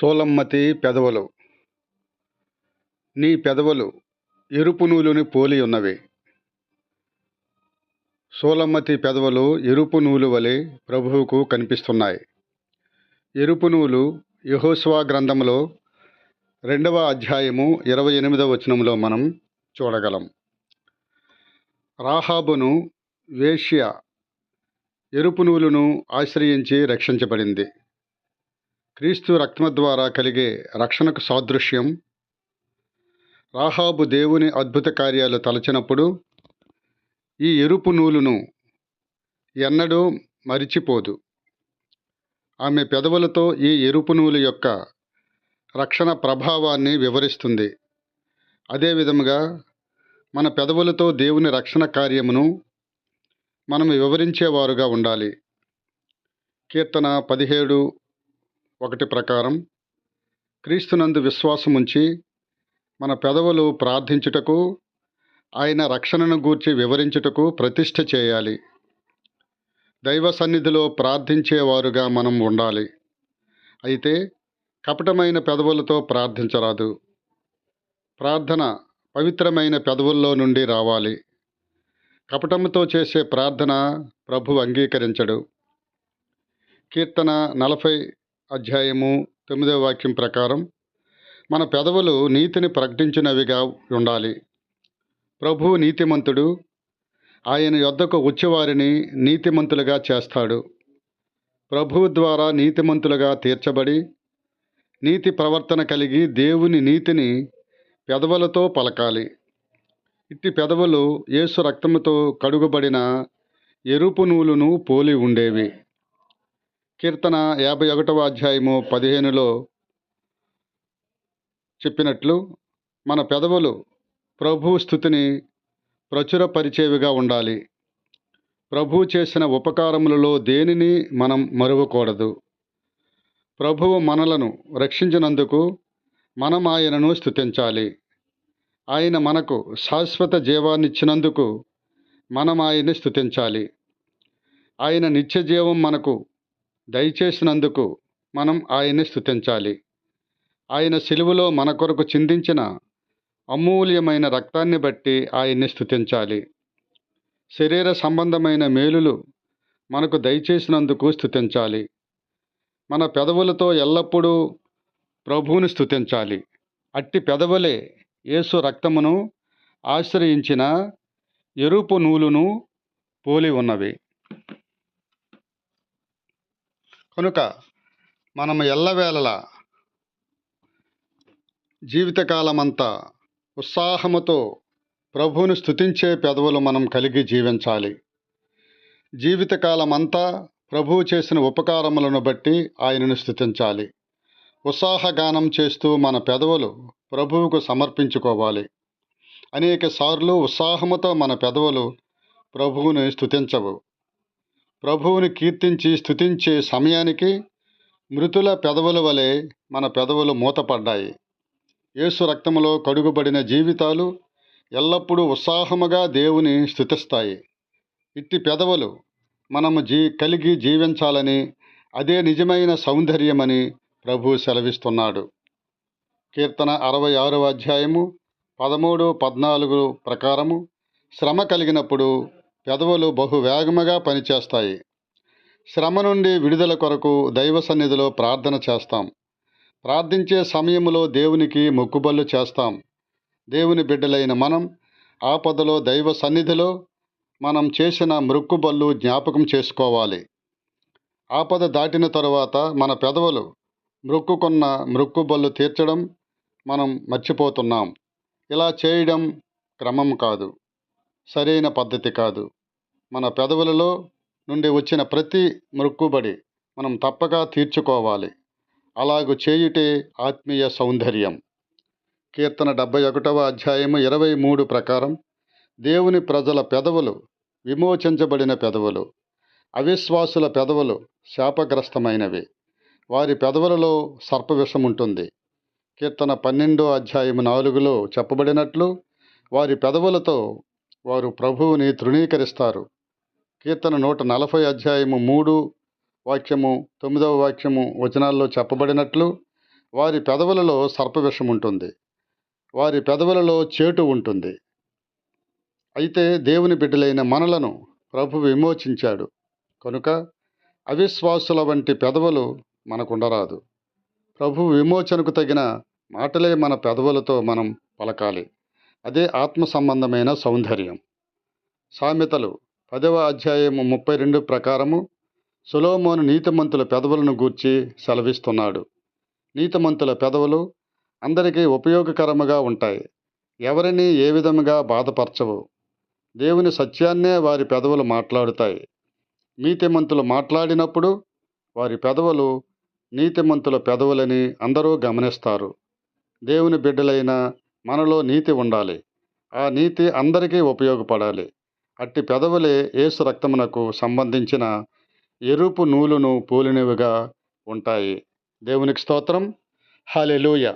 సోలమ్మతి పెదవులు. నీ పెదవులు ఎరుపు నూలుని పోలి ఉన్నవి. సోలమ్మతి పెదవులు ఎరుపు నూలు వలె ప్రభువుకు కనిపిస్తున్నాయి. ఎరుపు నూలు యహోస్వా గ్రంథంలో రెండవ అధ్యాయము ఇరవై ఎనిమిదవ వచనంలో మనం చూడగలం. రాహాబును వేశ్య ఎరుపు నూలును ఆశ్రయించి రక్షించబడింది. క్రీస్తు రక్తము ద్వారా కలిగే రక్షణకు సాదృశ్యం. రాహాబు దేవుని అద్భుత కార్యాలు తలచినప్పుడు ఈ ఎరుపు నూలును ఎన్నడూ మరిచిపోదు. ఆమె పెదవులతో ఈ ఎరుపు నూలు యొక్క రక్షణ ప్రభావాన్ని వివరిస్తుంది. అదేవిధముగా మన పెదవులతో దేవుని రక్షణ కార్యమును మనం వివరించేవారుగా ఉండాలి. కీర్తన పదిహేడు ఒకటి ప్రకారం క్రీస్తునందు విశ్వాసముంచి మన పెదవులు ప్రార్థించుటకు ఆయన రక్షణను గూర్చి వివరించుటకు ప్రతిష్ఠ చేయాలి. దైవ సన్నిధిలో ప్రార్థించేవారుగా మనం ఉండాలి. అయితే కపటమైన పెదవులతో ప్రార్థించరాదు. ప్రార్థన పవిత్రమైన పెదవుల్లో నుండి రావాలి. కపటముతో చేసే ప్రార్థన ప్రభు అంగీకరించడు. కీర్తన నలభై అధ్యాయము తొమ్మిదవ వాక్యం ప్రకారం మన పెదవులు నీతిని ప్రకటించినవిగా ఉండాలి. ప్రభు నీతిమంతుడు ఆయన యొద్దకు వచ్చేవారిని నీతిమంతులుగా చేస్తాడు. ప్రభువు ద్వారా నీతిమంతులుగా తీర్చబడి నీతి ప్రవర్తన కలిగి దేవుని నీతిని పెదవులతో పలకాలి. ఇట్టి పెదవులు యేసు రక్తముతో కడుగబడిన ఎరుపు నూలును పోలి ఉండేవి. కీర్తన యాభై ఒకటవ అధ్యాయము పదిహేనులో చెప్పినట్లు మన పెదవులు ప్రభు స్థుతిని ప్రచురపరిచేవిగా ఉండాలి. ప్రభు చేసిన ఉపకారములలో దేనిని మనం మరువకూడదు? ప్రభువు మనలను రక్షించినందుకు మనం ఆయనను స్థుతించాలి. ఆయన మనకు శాశ్వత జీవాన్నిచ్చినందుకు మనం ఆయన్ని స్థుతించాలి. ఆయన నిత్య జీవం మనకు దయచేసినందుకు మనం ఆయన్ని స్థుతించాలి ఆయన సిలువలో మన కొరకు చిందించిన అమూల్యమైన రక్తాన్ని బట్టి ఆయన్ని స్థుతించాలి శరీర సంబంధమైన మేలులు మనకు దయచేసినందుకు స్థుతించాలి మన పెదవులతో ఎల్లప్పుడూ ప్రభువుని స్థుతించాలి అట్టి పెదవులే యేసు రక్తమును ఆశ్రయించిన ఎరుపు నూలును పోలి ఉన్నవి. కనుక మనం ఎల్లవేళలా జీవితకాలమంతా ఉత్సాహముతో ప్రభువును స్థుతించే పెదవులు మనం కలిగి జీవించాలి. జీవితకాలమంతా ప్రభువు చేసిన ఉపకారములను బట్టి ఆయనను స్థుతించాలి ఉత్సాహగానం చేస్తూ మన పెదవులు ప్రభువుకు సమర్పించుకోవాలి. అనేక సార్లు ఉత్సాహముతో మన పెదవులు ప్రభువుని స్థుతించవు ప్రభువుని కీర్తించి స్థుతించే సమయానికి మృతుల పెదవుల వలె మన పెదవులు మూతపడ్డాయి. యేసు రక్తములో కడుగుబడిన జీవితాలు ఎల్లప్పుడూ ఉత్సాహముగా దేవుని స్థుతిస్తాయి ఇట్టి పెదవులు మనము జీ కలిగి జీవించాలని అదే నిజమైన సౌందర్యమని ప్రభు సెలవిస్తున్నాడు. కీర్తన అరవై ఆరవ అధ్యాయము పదమూడు పద్నాలుగు ప్రకారము శ్రమ కలిగినప్పుడు పెదవులు బహువేగముగా పనిచేస్తాయి. శ్రమ నుండి విడుదల కొరకు దైవ సన్నిధిలో ప్రార్థన చేస్తాం. ప్రార్థించే సమయంలో దేవునికి మొక్కుబళ్ళు చేస్తాం. దేవుని బిడ్డలైన మనం ఆపదలో దైవ సన్నిధిలో మనం చేసిన మృక్కుబళ్ళు జ్ఞాపకం చేసుకోవాలి. ఆపద దాటిన తరువాత మన పెదవులు మృక్కుకున్న మృక్కుబళ్ళు తీర్చడం మనం మర్చిపోతున్నాం. ఇలా చేయడం క్రమం కాదు. సరైన పద్ధతి కాదు. మన పెదవులలో నుండి వచ్చిన ప్రతి మృక్కుబడి మనం తప్పక తీర్చుకోవాలి. అలాగు చేయుటే ఆత్మీయ సౌందర్యం. కీర్తన డెబ్బై ఒకటవ అధ్యాయము ఇరవై మూడు ప్రకారం దేవుని ప్రజల పెదవులు విమోచించబడిన పెదవులు అవిశ్వాసుల పెదవులు శాపగ్రస్తమైనవి. వారి పెదవులలో సర్పవిషం ఉంటుంది కీర్తన పన్నెండో అధ్యాయము నాలుగులో చెప్పబడినట్లు వారి పెదవులతో వారు ప్రభువుని తృణీకరిస్తారు. కీర్తన నూట నలభై అధ్యాయము మూడు వాక్యము తొమ్మిదవ వాక్యము వచనాల్లో చెప్పబడినట్లు వారి పెదవులలో సర్పవిషం ఉంటుంది. వారి పెదవులలో చేటు ఉంటుంది. అయితే దేవుని బిడ్డలైన మనలను ప్రభు విమోచించాడు. కనుక అవిశ్వాసుల వంటి పెదవులు మనకుండరాదు. ప్రభు విమోచనకు తగిన మాటలే మన పెదవులతో మనం పలకాలి. అదే ఆత్మ సంబంధమైన సౌందర్యం. సామెతలు పదవ అధ్యాయము ముప్పై రెండు ప్రకారము సులోమోను నీతిమంతుల పెదవులను గూర్చి సెలవిస్తున్నాడు. నీతిమంతుల పెదవులు అందరికీ ఉపయోగకరముగా ఉంటాయి. ఎవరిని ఏ విధముగా బాధపరచవు. దేవుని సత్యాన్నే వారి పెదవులు మాట్లాడుతాయి. నీతిమంతులు మాట్లాడినప్పుడు వారి పెదవులు నీతిమంతుల పెదవులని అందరూ గమనిస్తారు. దేవుని బిడ్డలైన మనలో నీతి ఉండాలి. ఆ నీతి అందరికీ ఉపయోగపడాలి. అట్టి పెదవులే ఏసు రక్తమునకు సంబంధించిన ఎరుపు నూలును పోలినవిగా ఉంటాయి. దేవునికి స్తోత్రం. హల్లెలూయా.